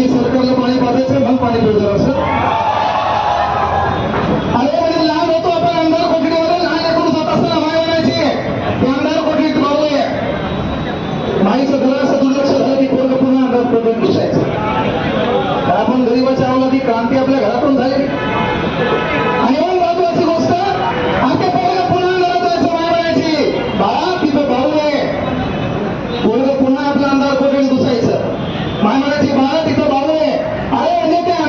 की सरकारला पाणी पाजायचं मग पाणी पिळणार असं अरे म्हणजे लहान होतो आपण आमदार कोठडीवर लहान एकूण जात असताना माय म्हणायची. ते आमदार कोठडीत मावले माईचं घर गरीबाच्या आवला ती क्रांती आपल्या घरातून झाली. आणि महत्वाची गोष्ट आपल्या पोरग पुन्हा आमदार जायचं बाळा तिथं भाऊ आहे. पोरग पुन्हा आपला आमदार कोठडीत दुसायचं मानवाची बाळा तिथं बाळू आहे. अरे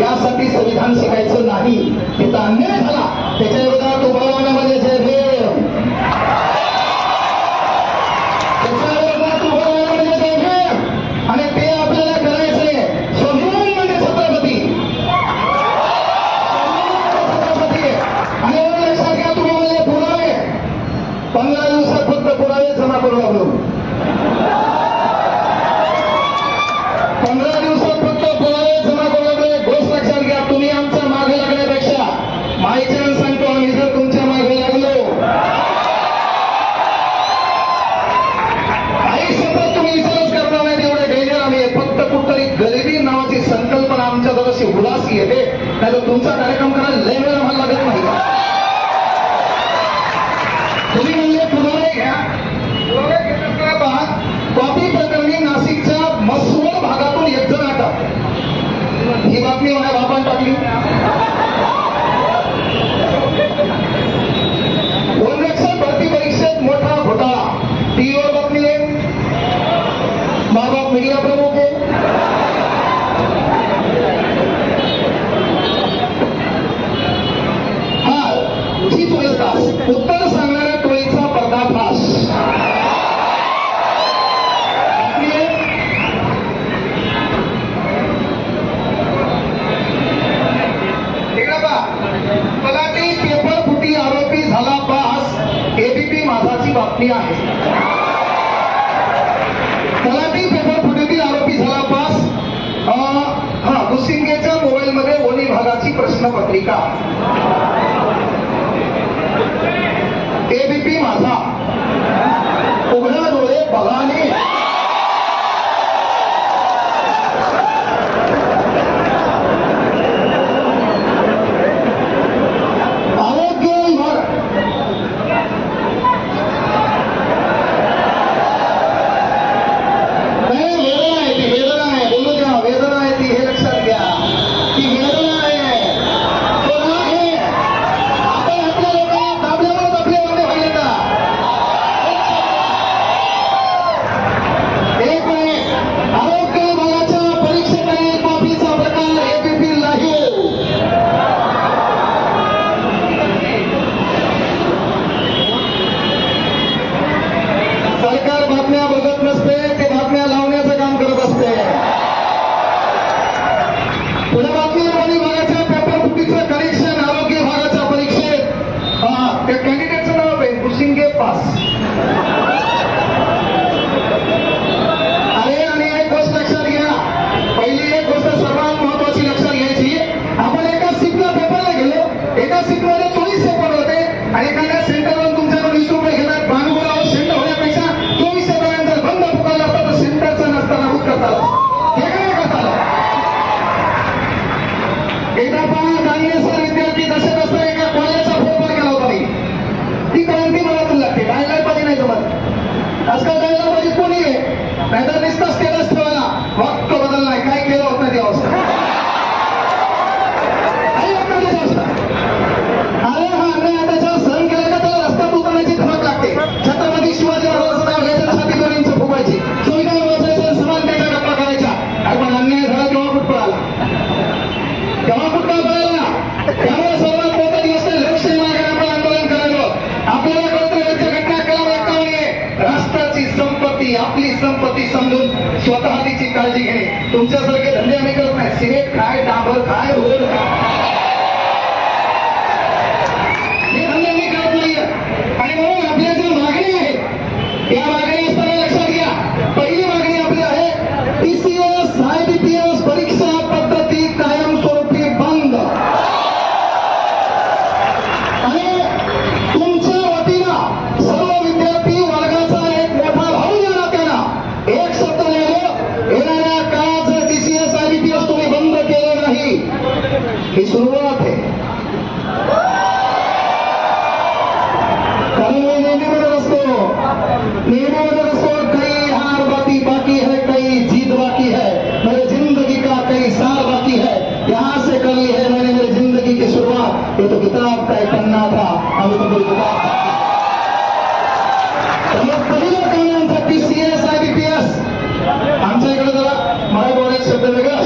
यासाठी संविधान शिकायचं नाही. तर अन्याय नाही तर तुमचा कार्यक्रम करायला लय वेळ आम्हाला लागत नाही तुम्ही म्हणजे पुढे घ्या. पहा कॉपी प्रकरणी नाशिकच्या मसूर भागातून एक जण अटक ही बातमी माझ्या बापान टाकली. वाटली आहे. तलाठी पेपर फुटीतील आरोपी झाला पास. हा दुसिंगेच्या मोबाईलमध्ये वनी भागाची प्रश्नपत्रिका. एबीपी माझा. उघडा डोळे बघाने की शुरुआत है। कई हार बाकी है, कई जीत बाकी है। मेरे ज़िंदगी का कई साल बाकी है। से कर ली है मैंने मेरी ज़िंदगी की शुरुआत। तो किताब पन्ना था। अभी तो कोई किताब तो पहला C S I B P S हमसे इकडे बोले शब्द वेगळा